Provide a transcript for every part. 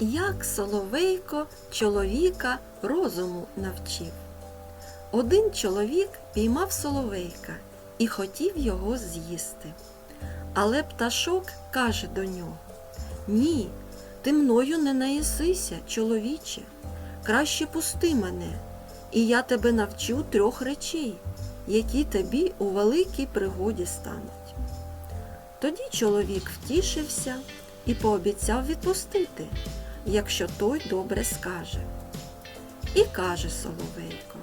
Як Соловейко чоловіка розуму навчив. Один чоловік піймав соловейка і хотів його з'їсти. Але пташок каже до нього: Ні, ти мною не наїсися, чоловіче. Краще пусти мене, і я тебе навчу трьох речей, які тобі у великій пригоді стануть. Тоді чоловік втішився і пообіцяв відпустити, якщо той добре скаже. І каже Соловейко: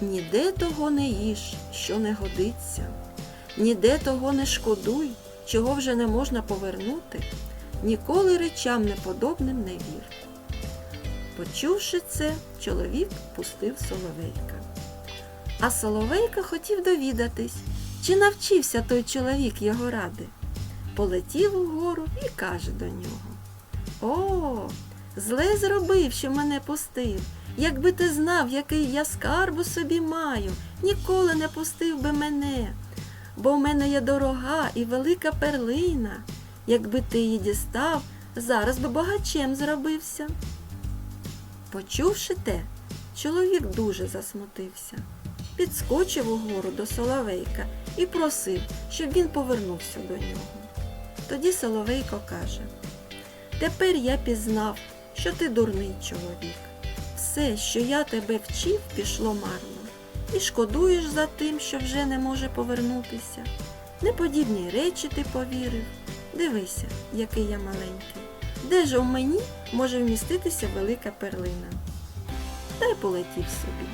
Ніде того не їж, що не годиться, ніде того не шкодуй, чого вже не можна повернути, ніколи речам неподобним не вір. Почувши це, чоловік пустив Соловейка. А Соловейко хотів довідатись, чи навчився той чоловік його ради. Полетів угору і каже до нього: О, зле зробив, що мене пустив. Якби ти знав, який я скарб у собі маю, ніколи не пустив би мене, бо в мене є дорога і велика перлина. Якби ти її дістав, зараз би багачем зробився. Почувши те, чоловік дуже засмутився, підскочив угору до Соловейка і просив, щоб він повернувся до нього. Тоді Соловейко каже: Тепер я пізнав, що ти дурний чоловік. Все, що я тебе вчив, пішло марно, і шкодуєш за тим, що вже не може повернутися. Неподібні речі ти повірив. Дивися, який я маленький. Де ж у мені може вміститися велика перлина? Та й полетів собі.